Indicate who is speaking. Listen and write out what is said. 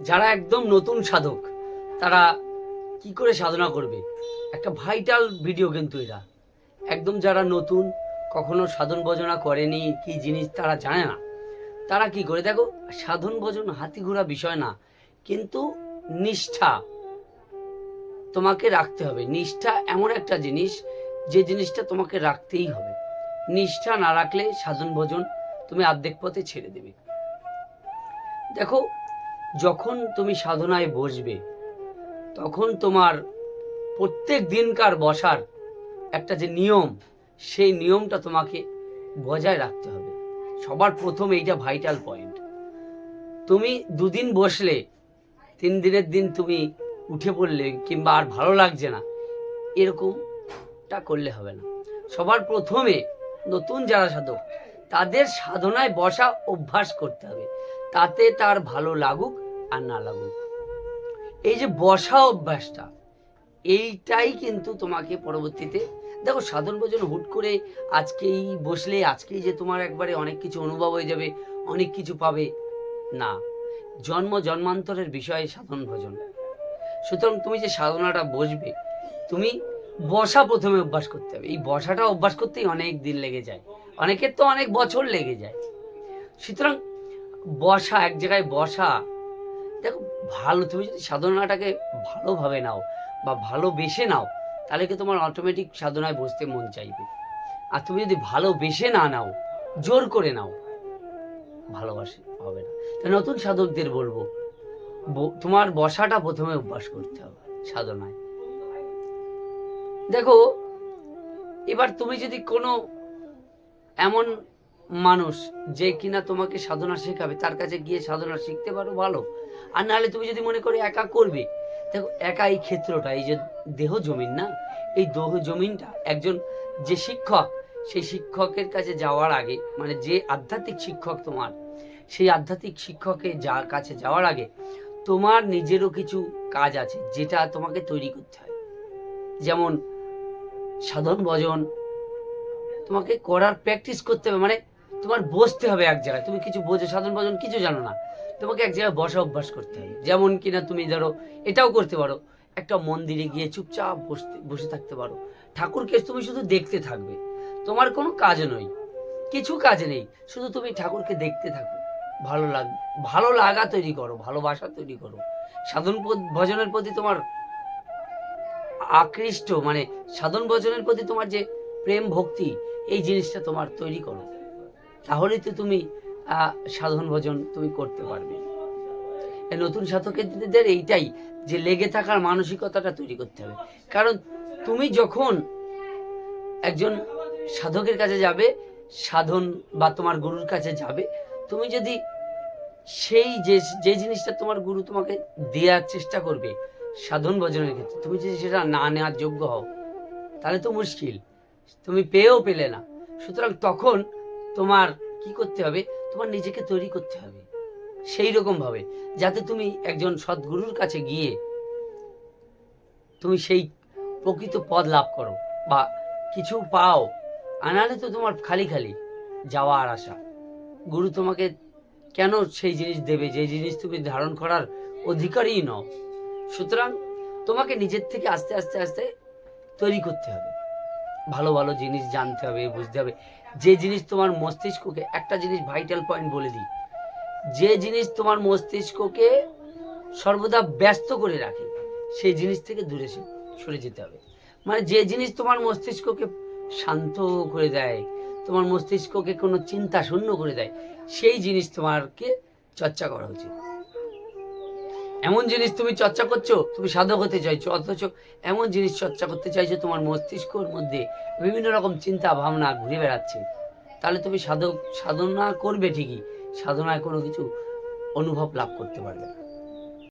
Speaker 1: যারা একদম নতুন সাধক, তারা কি করে সাধনা করবে? একটা ভাইটাল ভিডিও কিন্তু এটা। একদম যারা নতুন, কখনো সাধন ভজনা করেনি, কি জিনিস তারা জানে না। তারা কি করে? দেখো, সাধন ভজন হাতি ঘোড়া বিষয় না, কিন্তু নিষ্ঠা তোমাকে রাখতে হবে। নিষ্ঠা এমন একটা জিনিস, যে জিনিসটা তোমাকে রাখতেই হবে। নিষ্ঠা না রাখলে সাধন ভজন তুমি আর্ধেক পথে ছেড়ে দেবে। দেখো যখন তুমি সাধনায় বসবে, তখন তোমার প্রত্যেক দিনকার বসার একটা যে নিয়ম, সেই নিয়মটা তোমাকে বজায় রাখতে হবে। সবার প্রথম এইটা ভাইটাল পয়েন্ট তুমি দুদিন বসলে, তিন দিনের দিন তুমি উঠে পড়লে কিংবা আর ভালো লাগছে না, এরকমটা করলে হবে না। সবার প্রথমে নতুন যারা সাধক, তাদের সাধনায় বসা অভ্যাস করতে হবে। তাতে তার ভালো লাগুক আর না লাগুক। এই যে বসা অভ্যাসটা, এইটাই কিন্তু তোমাকে পরবর্তীতে, দেখো সাধন ভোজন হুট করে আজকেই বসলে, আজকেই যে তোমার একবারে অনেক কিছু অনুভব হয়ে যাবে, অনেক কিছু পাবে, না। জন্ম জন্মান্তরের বিষয়ে সাধন ভোজন। সুতরাং তুমি যে সাধনাটা বসবে, তুমি বসা প্রথমে অভ্যাস করতে হবে। এই বসাটা অভ্যাস করতেই অনেক দিন লেগে যায়। অনেকের তো অনেক বছর লেগে যায়। সুতরাং বসা, এক জায়গায় বসা দেখো, ভালো, তুমি যদি সাধনাটাকে ভালোভাবে নাও বা ভালোবেসে নাও, তাহলে কি তোমার অটোমেটিক সাধনায় বসতে মন চাইবে। আর তুমি যদি ভালোবেসে না নাও, জোর করে নাও, ভালোবাসে, হবে না। তাই নতুন সাধকদের বলব তোমার বসাটা প্রথমে অভ্যাস করতে হবে সাধনায়। দেখো, এবার তুমি যদি কোনো এমন মানুষ যে কিনা তোমাকে সাধনা শেখাবে, তার কাছে গিয়ে সাধনা শিখতে পারো ভালো। আর নাহলে তুমি যদি মনে করো একা করবে, দেখো একা এই ক্ষেত্রটা, এই যে দেহ জমিন না, এই দেহ জমিনটা একজন যে শিক্ষক, সেই শিক্ষকের কাছে যাওয়ার আগে মানে যে আধ্যাত্মিক শিক্ষক তোমার, সেই আধ্যাত্মিক শিক্ষকের যার কাছে যাওয়ার আগে তোমার নিজেরও কিছু কাজ আছে যেটা তোমাকে তৈরি করতে হয়। যেমন সাধন ভজন, তোমাকে করার প্র্যাকটিস করতে হবে মানে তোমার বসতে হবে এক জায়গায়। তুমি কিছু বোঝো, সাধন ভজন কিছু জানো না। তোমাকে এক জায়গায় বসা অভ্যাস করতে হবে। যেমন কিনা তুমি ধরো, এটাও করতে পারো। একটা মন্দিরে গিয়ে চুপচাপ বসতে, বসে থাকতে পারো। ঠাকুরকে তুমি শুধু দেখতে থাকবে। তোমার কোনো কাজ নয়। কিছু কাজ নেই। শুধু তুমি ঠাকুরকে দেখতে থাকো। ভালো লাগ, ভালো লাগা তৈরি করো, ভালোবাসা তৈরি করো। সাধন ভজনের প্রতি তোমার আকৃষ্ট মানে সাধন ভজনের প্রতি তোমার যে প্রেম ভক্তি, এই জিনিসটা তোমার তৈরি করো। তাহলেই তো তুমি সাধন ভজন তুমি করতে পারবে। নতুন সাধকদের এইটাই যে লেগে থাকার মানসিকতাটা তৈরি করতে হবে। কারণ তুমি যখন একজন সাধকের কাছে যাবে, সাধন বা তোমার গুরুর কাছে যাবে, তুমি যদি সেই যে যে জিনিসটা তোমার গুরু তোমাকে দেওয়ার চেষ্টা করবে সাধন ভজনের ক্ষেত্রে, তুমি যদি সেটা না নেওয়ার যোগ্য হও, তাহলে তো মুশকিল। তুমি পেয়েও পেলে না। সুতরাং তখন তোমার কি করতে হবে? তোমার নিজেকে তৈরি করতে হবে। সেই রকম ভাবে, যাতে তুমি একজন সদ্গুরুর কাছে গিয়ে তুমি সেই প্রকৃত পদ লাভ করো বা কিছু পাও। আনালে তো তোমার খালি খালি যাওয়া আর আসা গুরু তোমাকে কেন সেই জিনিস দেবে? যে জিনিস তুমি ধারণ করার অধিকারই নও। সুতরাং তোমাকে নিজের থেকে আস্তে আস্তে আস্তে তৈরি করতে হবে। ভালো ভালো জিনিস জানতে হবে, বুঝতে হবে। যে জিনিস তোমার মস্তিষ্ককে, একটা জিনিস ভাইটাল পয়েন্ট বলে দিই। যে জিনিস তোমার মস্তিষ্ককে সর্বদা ব্যস্ত করে রাখে, সেই জিনিস থেকে দূরে সরে যেতে হবে। মানে যে জিনিস তোমার মস্তিষ্ককে শান্ত করে দেয়, তোমার মস্তিষ্ককে কোনো চিন্তা শূন্য করে দেয়, সেই জিনিস তোমারকে চর্চা করা উচিত। এমন জিনিস তুমি চর্চা করছ, তুমি সাধক হতে চাইছো, অথচ এমন জিনিস চর্চা করতে চাইছো তোমার মস্তিষ্কর মধ্যে বিভিন্ন রকম চিন্তা ভাবনা ঘুরে বেড়াচ্ছে। তাহলে তুমি সাধক, সাধনা করবে ঠিকই, সাধনায় কোনো কিছু অনুভব লাভ করতে পারবে না।